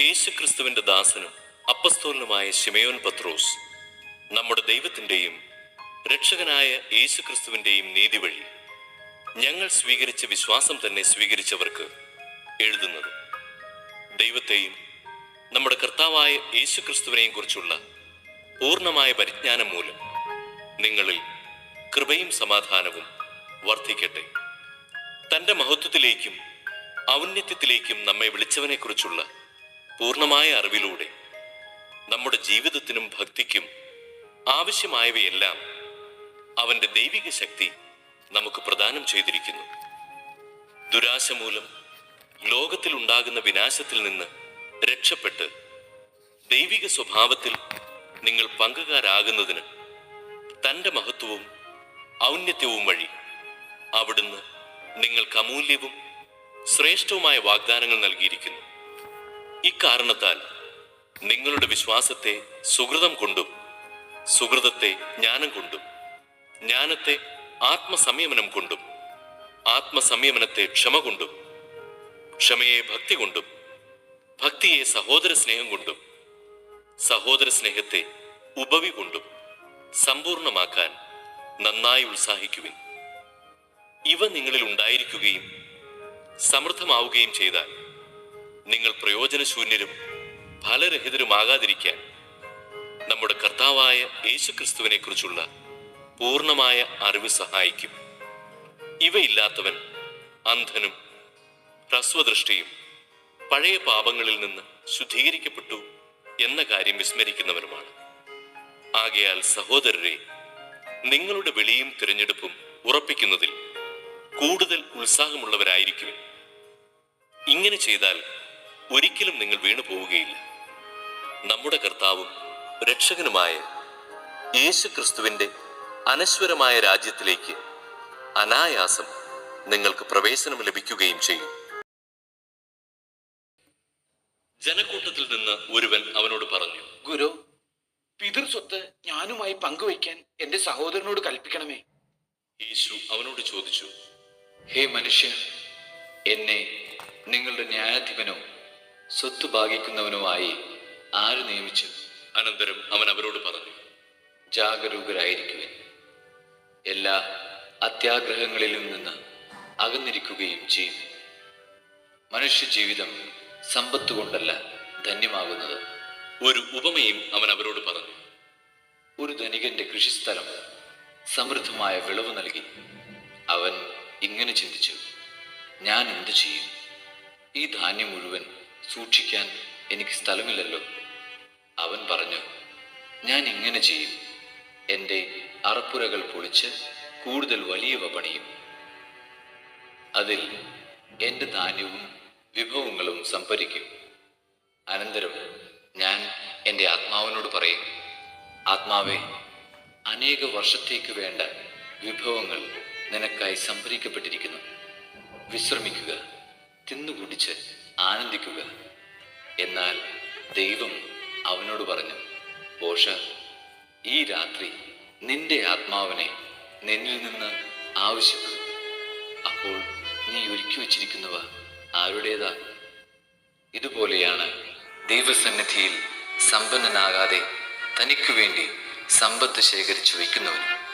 യേശുക്രിസ്തുവിന്റെ ദാസനും അപ്പസ്തോലനുമായ ശിമയോൻ പത്രോസ് നമ്മുടെ ദൈവത്തിന്റെയും രക്ഷകനായ യേശുക്രിസ്തുവിന്റെയും നീതി വഴി ഞങ്ങൾ സ്വീകരിച്ച വിശ്വാസം തന്നെ സ്വീകരിച്ചവർക്ക് എഴുതുന്നത്. ദൈവത്തെയും നമ്മുടെ കർത്താവായ യേശുക്രിസ്തുവിനെയും കുറിച്ചുള്ള പൂർണമായ പരിജ്ഞാനം മൂലം നിങ്ങളിൽ കൃപയും സമാധാനവും വർദ്ധിക്കട്ടെ. തന്റെ മഹത്വത്തിലേക്കും ഔന്നത്യത്തിലേക്കും നമ്മെ വിളിച്ചവനെക്കുറിച്ചുള്ള പൂർണമായ അറിവിലൂടെ നമ്മുടെ ജീവിതത്തിനും ഭക്തിക്കും ആവശ്യമായവയെല്ലാം അവന്റെ ദൈവിക ശക്തി നമുക്ക് പ്രദാനം ചെയ്തിരിക്കുന്നു. ദുരാശ മൂലം ലോകത്തിൽ ഉണ്ടാകുന്ന വിനാശത്തിൽ നിന്ന് രക്ഷപ്പെട്ട് ദൈവിക സ്വഭാവത്തിൽ നിങ്ങൾ പങ്കുകാരാകുന്നതിന് തന്റെ മഹത്വവും ഔന്നത്യവും വഴി അവിടുന്ന് നിങ്ങൾക്ക് അമൂല്യവും ശ്രേഷ്ഠവുമായ വാഗ്ദാനങ്ങൾ നൽകിയിരിക്കുന്നു. ഇക്കാരണത്താൽ നിങ്ങളുടെ വിശ്വാസത്തെ സുഹൃതം കൊണ്ടും സുഹൃതത്തെ ജ്ഞാനം കൊണ്ടും ജ്ഞാനത്തെ ആത്മസംയമനം കൊണ്ടും ആത്മസംയമനത്തെ ക്ഷമ കൊണ്ടും ക്ഷമയെ ഭക്തി കൊണ്ടും ഭക്തിയെ സഹോദര സ്നേഹം കൊണ്ടും സഹോദര സ്നേഹത്തെ ഉപവി കൊണ്ടും സമ്പൂർണമാക്കാൻ നന്നായി ഉത്സാഹിക്കുവിൻ. ഇവ നിങ്ങളിൽ ഉണ്ടായിരിക്കുകയും സമൃദ്ധമാവുകയും ചെയ്താൽ നിങ്ങൾ പ്രയോജനശൂന്യരും ഫലരഹിതരുമാകാതിരിക്കാൻ നമ്മുടെ കർത്താവായ യേശുക്രിസ്തുവിനെ കുറിച്ചുള്ള പൂർണമായ അറിവ് സഹായിക്കും. ഇവയില്ലാത്തവൻ അന്ധനും ഹ്രസ്വദൃഷ്ടിയും പഴയ പാപങ്ങളിൽ നിന്ന് ശുദ്ധീകരിക്കപ്പെട്ടു എന്ന കാര്യം വിസ്മരിക്കുന്നവരുമാണ് ആകയാൽ സഹോദരരെ നിങ്ങളുടെ വെളിയും തിരഞ്ഞെടുപ്പും ഉറപ്പിക്കുന്നതിൽ കൂടുതൽ ഉത്സാഹമുള്ളവരായിരിക്കും ഇങ്ങനെ ചെയ്താൽ ഒരിക്കലും നിങ്ങൾ വീണു പോവുകയില്ല. നമ്മുടെ കർത്താവും രക്ഷകനുമായ യേശു ക്രിസ്തുവിന്റെ അനശ്വരമായ രാജ്യത്തിലേക്ക് അനായാസം നിങ്ങൾക്ക് പ്രവേശനം ലഭിക്കുകയും ചെയ്യും. ജനക്കൂട്ടത്തിൽ നിന്ന് ഒരുവൻ അവനോട് പറഞ്ഞു ഗുരു പിതൃസ്വത്ത് ഞാനുമായി പങ്കുവയ്ക്കാൻ എന്റെ സഹോദരനോട് കൽപ്പിക്കണമേ. യേശു അവനോട് ചോദിച്ചു ഹേ മനുഷ്യ എന്നെ നിങ്ങളുടെ ന്യായാധിപനോ സ്വത്ത് ഭാഗിക്കുന്നവനുമായി ആര് നിയമിച്ചു? അനന്തരം അവൻ അവരോട് പറഞ്ഞു ജാഗരൂകരായിരിക്കുവിൻ. എല്ലാ അത്യാഗ്രഹങ്ങളിലും നിന്ന് അകന്നിരിക്കുകയും ചെയ്യും. മനുഷ്യജീവിതം സമ്പത്ത് കൊണ്ടല്ല ധന്യമാകുന്നത്. ഒരു ഉപമയും അവൻ അവരോട് പറഞ്ഞു ഒരു ധനികന്റെ കൃഷിസ്ഥലം സമൃദ്ധമായ വിളവ് നൽകി. അവൻ ഇങ്ങനെ ചിന്തിച്ചു ഞാൻ എന്തു ചെയ്യും? ഈ ധാന്യം മുഴുവൻ സൂക്ഷിക്കാൻ എനിക്ക് സ്ഥലമില്ലല്ലോ. അവൻ പറഞ്ഞു ഞാൻ ഇങ്ങനെ ചെയ്യും. എന്റെ അറപ്പുരകൾ പൊളിച്ച് കൂടുതൽ വലിയവ പണിയും. അതിൽ എന്റെ ധാന്യവും വിഭവങ്ങളും സംഭരിക്കും. അനന്തരം ഞാൻ എന്റെ ആത്മാവിനോട് പറയും ആത്മാവെ അനേക വർഷത്തേക്ക് വേണ്ട വിഭവങ്ങൾ നിനക്കായി സംഭരിക്കപ്പെട്ടിരിക്കുന്നു. വിശ്രമിക്കുക തിന്നുകുടിച്ച് ആനന്ദിക്കുക. എന്നാൽ ദൈവം അവനോട് പറഞ്ഞു പോഷ ഈ രാത്രി നിന്റെ ആത്മാവിനെ നിന്നിൽ നിന്ന് ആവശ്യപ്പെടും. അപ്പോൾ നീ ഒരുക്കി വച്ചിരിക്കുന്നവ ആരുടേതാ? ഇതുപോലെയാണ് ദൈവസന്നിധിയിൽ സമ്പന്നനാകാതെ തനിക്കു വേണ്ടി സമ്പത്ത് ശേഖരിച്ചു വയ്ക്കുന്നവൻ